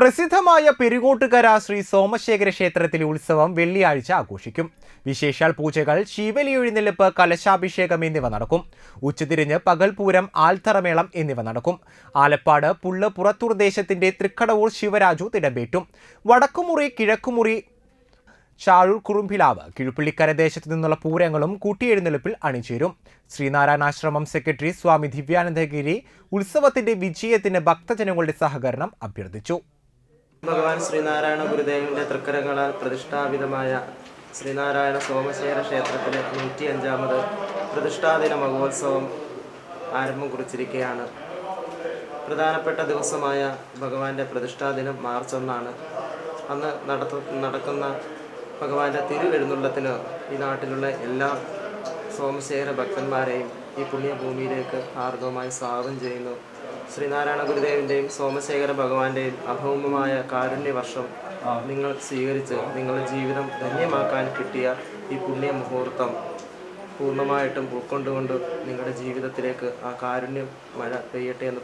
പ്രസിദ്ധമായ പെരുകോട്ടുകര ശ്രീ സോമശേഖര ക്ഷേത്രത്തിലെ ഉത്സവം വെള്ളിയാഴ്ച ആഘോഷിക്കും. വിശേഷാൽ പൂജകൾ ശിവലി എഴുന്നള്ളിപ്പ് കലശാഭിഷേകം എന്നിവ നടക്കും. ഉച്ചതിരിഞ്ഞ് പകൽപൂരം ആൽത്തറമേളം എന്നിവ നടക്കും. ആലപ്പാട് പുള്ള് പുറത്തൂർ ദേശത്തിന്റെ തൃക്കടവൂർ ശിവരാജു തിടമ്പേറ്റും. വടക്കുമുറി കിഴക്കുമുറി ചാഴൂർ കുറുമ്പിലാവ് കിഴുപ്പള്ളിക്കര ദേശത്തു നിന്നുള്ള പൂരങ്ങളും കൂട്ടിയെഴുന്നള്ളിപ്പിൽ അണിചേരും. ശ്രീനാരായണാശ്രമം സെക്രട്ടറി സ്വാമി ദിവ്യാനന്ദഗിരി ഉത്സവത്തിന്റെ വിജയത്തിന് ഭക്തജനങ്ങളുടെ സഹകരണം അഭ്യർത്ഥിച്ചു. ഭഗവാൻ ശ്രീനാരായണ ഗുരുദേവന്റെ തൃക്കരങ്ങളാൽ പ്രതിഷ്ഠാപിതമായ ശ്രീനാരായണ സോമശേര ക്ഷേത്രത്തിലെ നൂറ്റി അഞ്ചാമത് പ്രതിഷ്ഠാദിന മഹോത്സവം ആരംഭം കുറിച്ചിരിക്കുകയാണ്. പ്രധാനപ്പെട്ട ദിവസമായ ഭഗവാന്റെ പ്രതിഷ്ഠാദിനം മാർച്ച് ഒന്നാണ്. അന്ന് നടത്ത നടക്കുന്ന ഭഗവാന്റെ തിരുവെഴുന്നള്ളത്തിന് ഈ നാട്ടിലുള്ള എല്ലാ സോമശേഖര ഭക്തന്മാരെയും ഈ പുണ്യഭൂമിയിലേക്ക് ഹാർദവമായി സ്വാഗതം ചെയ്യുന്നു. ശ്രീനാരായണ ഗുരുദേവന്റെയും സോമശേഖര ഭഗവാന്റെയും അഭൗമമായ കാരുണ്യവർഷം നിങ്ങൾ സ്വീകരിച്ച് നിങ്ങളുടെ ജീവിതം ധന്യമാക്കാൻ കിട്ടിയ ഈ പുണ്യ മുഹൂർത്തം പൂർണമായിട്ടും ഉൾക്കൊണ്ടുകൊണ്ട് നിങ്ങളുടെ ജീവിതത്തിലേക്ക് ആ കാരുണ്യം മഴ പെയ്യട്ടെ എന്ന്